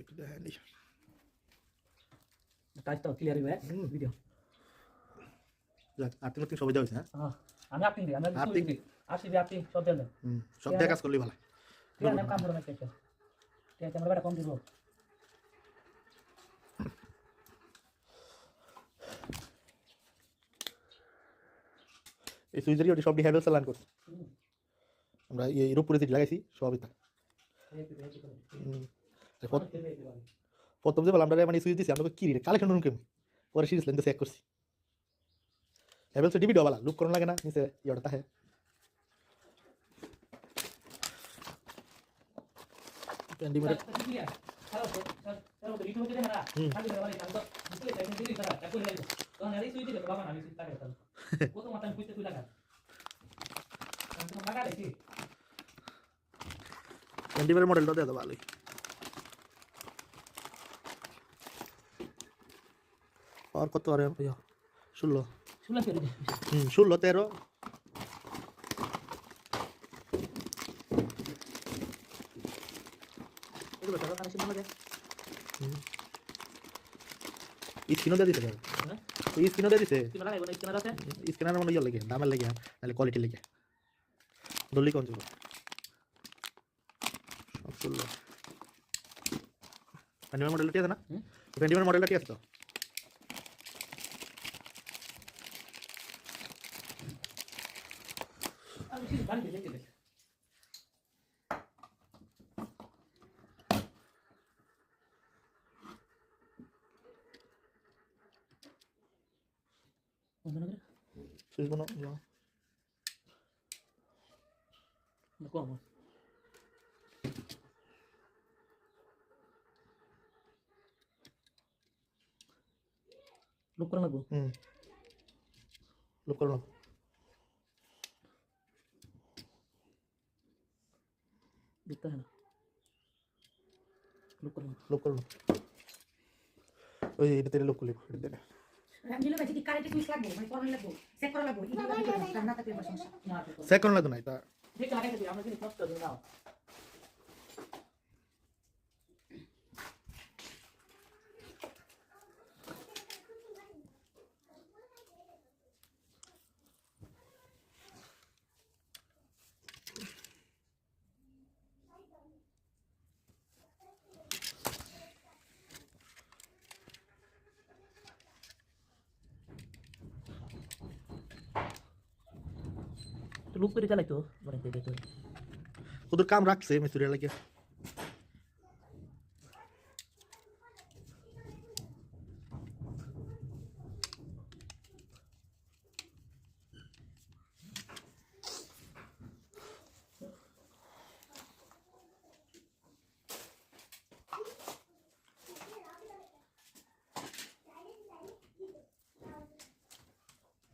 একটু দেখেন। কাজটা ক্লিয়ার হবে। ভিডিও আর্থিক মার্থিক সবাই হয়েছে হ্যাঁ আমি আপনি দিই আমি আপনি- আপনি আসিবি আপনি সব দেন সব দিয়ে কাজ করলেই ভালো ঠিক আছে কাম করব একটা ঠিক আছে আমরা কম দিব এই সুইজারি ওটি সব হ্যাভেল চালান করছে আমরা এই যেটি লাগাইছি সবই তা প্রথম যে বললাম আমরা মানে সুইচ দিছি আমরা কি রে কালেকশন রুম কেমন পরে সিরিজ লেন্সে চেক করছি হ্যাভেলস ডিবি ডবালা লুক করুন লাগে না নিচে ইয়েটা তাহে ক্যান্ডিমের ক্যান্ডিমের মডেলটা দেওয়া ভালোই আর কত আরে ষোলো হুম ষোলো তেরো স্ক্রিনও দিয়ে দিতে এই স্ক্রিনও দিয়ে দিতে স্ক্যানার মানে ইয়ে লেগে দামের লেগে নাহলে কোয়ালিটি লেগে দলি কোন যাব সব প্যান্ডিমের মডেলটা আছে না হুম। প্যান্ডিমের মডেলটা আছে তো সুইচ কোনো কম লোক করে লাগবো হুম লোক করো না দেখতে হয় না লোক করে লোক করো না ওই এটা তেরে লোক করলে এটা তেরে রামজিলো ভাই যদি কারেন্টে সুইচ লাগবে মানে পড়ানো লাগবে চেক করা লাগবে না আমার সমস্যা না চেক করো না না এটা ঠিক লাগাই দিই আমরা যদি নষ্ট করে নাও তো লুপ করে চালাই তো মানে দেখে তো ওদের কাম রাখছে মিস্ত্রি লাগে করে কি থাকলে মনে করেন মতো টেস্ট করুন না ঢাকা থামানো হুম ঢাকা থামানো দিচ্ছে না বাড়ি করতে হলে ভাই তোর তাহলে তার ওই মার গাইলা পাঁচ ঘণ্টা তার দামও বেশি দাম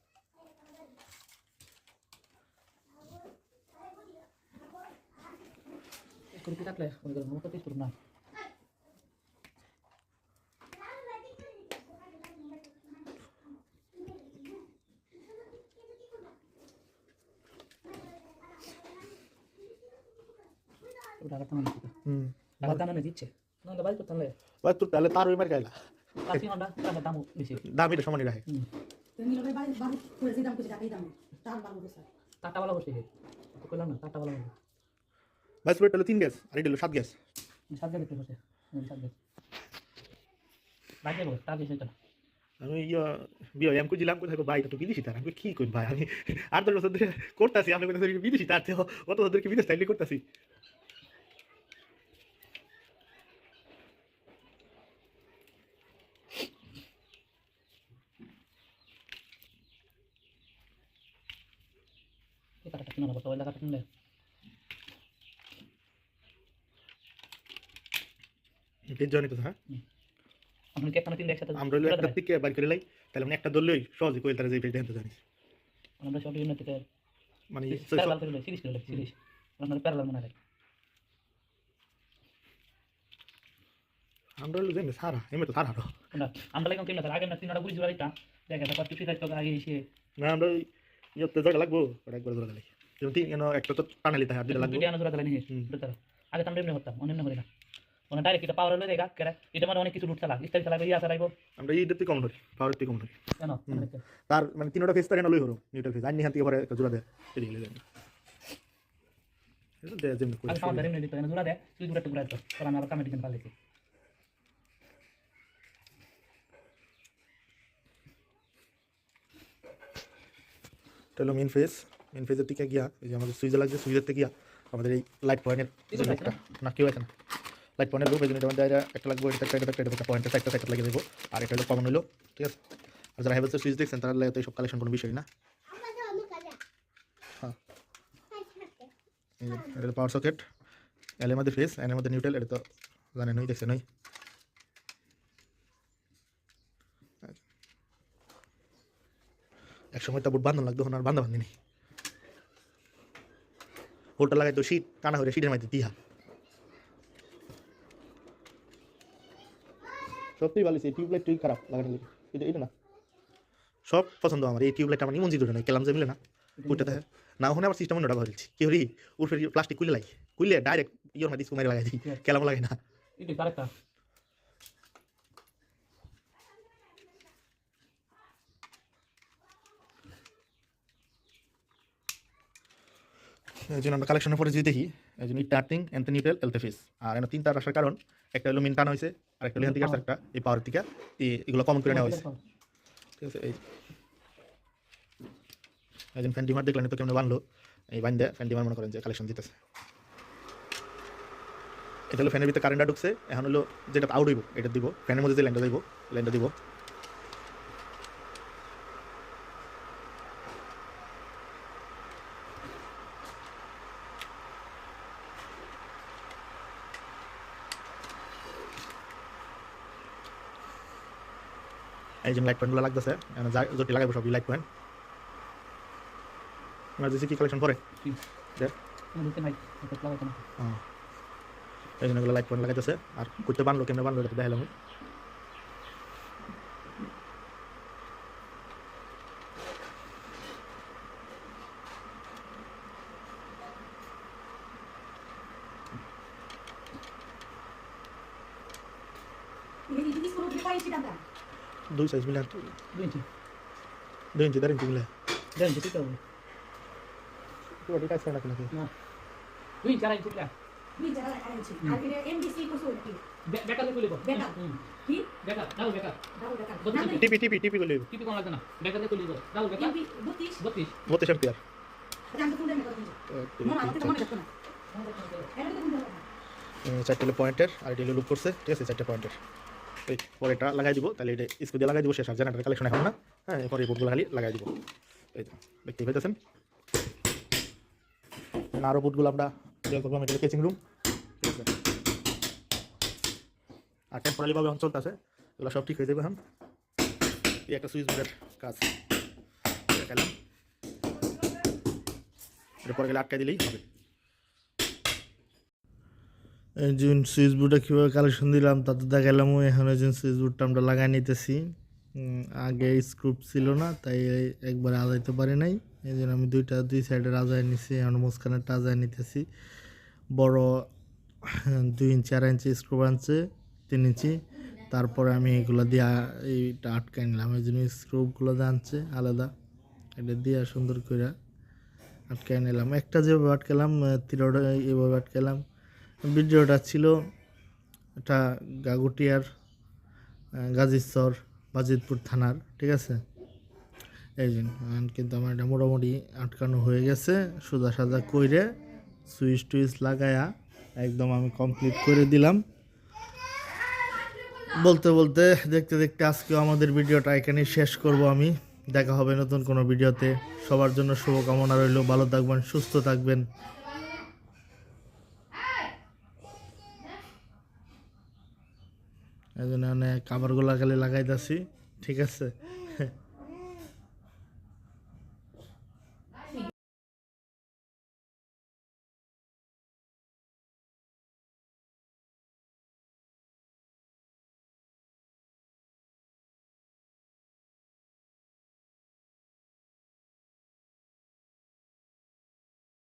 এটা সমানই রাখে হুম রামজিলো ভাই বাড়ি বাড়ি করে যে দাম কইছে টাকাই দাম তার ভালো বসে টাটা वाला বসে তো কইলাম না টাটা वाला বসে ভাই সুরেট হলো তিন গ্যাস আর এটা হলো সাত গ্যাস। সাত আমি ইয়া বিয়ে এম কুজিলাম কোথায় ভাই এটা তো বিদেশি তার? আমি কি কই ভাই আমি আট দশ বছর ধরে করতেছি। আমি কোনো বিদেশি তার থেকে অত বছর ধরে বিদেশ করতেছি? কাটা বলতো কাটা তো হ্যাঁ? কি একটা তিন একসাথে আমরা হলো একটা থেকে বাড়ি করে লাই তাহলে মানে একটা ধরলেই সহজে কই তারা যে পেজ জানতে জানিস। আমরা সব বিভিন্ন থেকে মানে প্যারালাল করে সিরিজ করে সিরিজ আপনার প্যারালাল মনে রাখে আমরা হলো জানি সারা এমনি তো সারা আরও। আমরা লাগাম কেমন? আগে না তিনটা বুঝি জোড়াইতা দেখে তারপর কিছু থাকতো আগে এসে না আমরা ওই জায়গা লাগবো ওটা একবার ধরে গেলে যেমন তিন একটা তো টানালি তাই আর দুটা লাগবে। আগে তো আমরা এমনি হতাম অন্য করি না। মানে ডাইরেক্ট এটা পাওয়ার হলে দেখা কেরা এটা মানে অনেক কিছু রুট চালা স্টাইল চালাবে ইয়া চালাইবো। আমরা এইটার থেকে কম ধরি পাওয়ারের থেকে কম ধরি। কেন? হুম। তার মানে তিনটা ফেস তার লই হলো নিউট্রাল ফেস আইনি হান পরে জোড়া দেয় এদিকে লেগে যায় এটা দেয় যেমনি করে আমি সামান ধরে নিতে জোড়া দেয় তুই দূরে টুকরা তো কারণ আমি আবার কামে ডিজাইন পালিয়েছি এটা হলো মেন ফেস মেন ফেজের থেকে গিয়া এই যে আমাদের সুইচে লাগছে সুইচের থেকে গিয়া আমাদের এই লাইট পয়েন্টের লাগছে লোকটা না। লাইট পয়েন্টের লোক এই জন্য এটা একটা লাগবে এটা একটা একটা একটা পয়েন্টের সাইডটা সাইডটা লাগিয়ে দেবো আর এটা হলো কমন হলো ঠিক আছে আর যারা হ্যাভেলসের সুইচ দেখছেন তারা লাগে তো এইসব কালেকশন কোনো বিষয় না হ্যাঁ এটা পাওয়ার সকেট এলের মধ্যে ফেস এনের মধ্যে নিউট্রাল এটা তো জানেন ওই দেখছেন ওই এক সময় তা বুট বান্ধন লাগতো আর বান্ধা বান্ধি নেই হোলটা লাগাই তো শীত টানা হয়ে শীতের মাঝে দিহা সত্যিই ভালো এই টিউবলাইট তুই খারাপ লাগানো লাগে। এটা এটা না। সব পছন্দ আমার এই টিউবলাইট আমার নিমন জিতো না কেলাম যে মিলে না ওইটাতে না ওখানে আবার সিস্টেম ওটা ভরেছি কি হরি উর্ফে প্লাস্টিক কুইলে লাগে কুইলে ডাইরেক্ট ইয়োর মাঝে স্কুমারে লাগাই দিই কেলাম লাগে না। এটা আরেকটা এই জন্য আমরা কালেকশনের পরে যদি দেখি এই জন্য টার্টিং এন্থ নিউট্রাল আর এখানে তিনটা আসার কারণ একটা হলো মিন টান হয়েছে আর একটা হলো থেকে একটা এই পাওয়ার থেকে এগুলো কমন করে নেওয়া হয়েছে। ঠিক আছে এই একজন ফ্যান ডিমার দেখলেন তো কেমন বানলো। এই বান দেয় ফ্যান ডিমার মনে করেন যে কালেকশন দিতেছে। এটা হলো ফ্যানের ভিতরে কারেন্টটা ঢুকছে এখন হলো যেটা আউট হইব এটা দিব। ফ্যানের মধ্যে যে লাইনটা দিব লাইনটা দিব। এই যে লাইট পয়েন্টগুলো লাগতেছে। এখন যা যেটি লাগাবো সবই লাইট পয়েন্ট ইমার্জেন্সি কি কালেকশন পরে? দেখ বুঝতে নাই এটা লাগাইতে না হ্যাঁ এই জন্য লাইট পয়েন্ট লাগাইতেছে। আর করতে বানলো কেমনে বানলো এটা দেখালাম দুই সাইজ মিলে দুই ইঞ্চি দুই ইঞ্চি দেড় ইঞ্চি মিলে। দেড় ইঞ্চি ঠিক হবে পুরো ঠিক আছে নাকি নাকি? না। দুই ইঞ্চি ইঞ্চি কিলা দুই জায়গা ইঞ্চি আর এটা এমডিসি কোসো কি? বেকার দিয়ে বেকার। কি? বেকার ডাবল বেকার। ডাবল বেকার। টিপি টিপি টিপি করলে টিপি কোন লাগবে না। বেকার দিয়ে তুলিব বেকার। এমপি 32 বত্রিশ। বত্রিশ এম্পিয়ার জানতে কোন দেন কথা আমাকে তো থাকতো না। এটা তো কোন দেন চারটে পয়েন্টের আর এটা লুক করছে ঠিক আছে চারটে পয়েন্টের পরে এটা লাগাই দিব, তাহলে এটা স্কুল দিয়ে লাগাই দিব, শেষ আর জেনারেটার কালেকশন এখন না। হ্যাঁ এরপরে এই বুটগুলো খালি লাগাই দিব। এই তো দেখতেই আরও বুটগুলো আমরা বের করব এটা কেচিং রুম ঠিক আছে? আর টেম্পোরারিভাবে অঞ্চল আছে এগুলো সব ঠিক হয়ে যাবে এখন। এই একটা সুইচ বোর্ডের কাজ। দেখালাম এরপরে গেলে আটকাই দিলেই হবে। একজন সুইচ বোর্ডে কীভাবে কালেকশন দিলাম, তাতে দেখালাম এখন একজন সুইচ বোর্ডটা আমরা লাগাই নিতেছি। আগে স্ক্রুপ ছিল না, তাই একবার আজাইতে পারি নাই। এই জন্য আমি দুইটা, দুই সাইডে আজাই নিছি, এখন মাঝখানেরটা আজাই নিতেছি। বড় দুই ইঞ্চি আড়াই ইঞ্চি স্ক্রুপ আনছে, তিন ইঞ্চি তারপরে আমি এগুলো দিয়ে এইটা আটকাই নিলাম। এই জন্য স্ক্রুপগুলো আনছে, আলাদা। এটা দিয়ে সুন্দর করে আটকাই নিলাম। একটা যেভাবে আটকালাম তিরোটা এইভাবে আটকালাম ভিডিওটা ছিল এটা গাগুটিয়ার গাজীচর বাজিতপুর থানার, ঠিক আছে? এই জন্য কিন্তু আমার এটা মোটামুটি আটকানো হয়ে গেছে, সোজা সাজা কইরে সুইচ টুইচ লাগায়া একদম আমি কমপ্লিট করে দিলাম। বলতে বলতে দেখতে দেখতে আজকেও আমাদের ভিডিওটা এখানেই শেষ করব আমি। দেখা হবে নতুন কোনো ভিডিওতে। সবার জন্য শুভকামনা রইল। ভালো থাকবেন, সুস্থ থাকবেন। এই জন্য কাভারগুলো খালি লাগাইতেছি ঠিক আছে?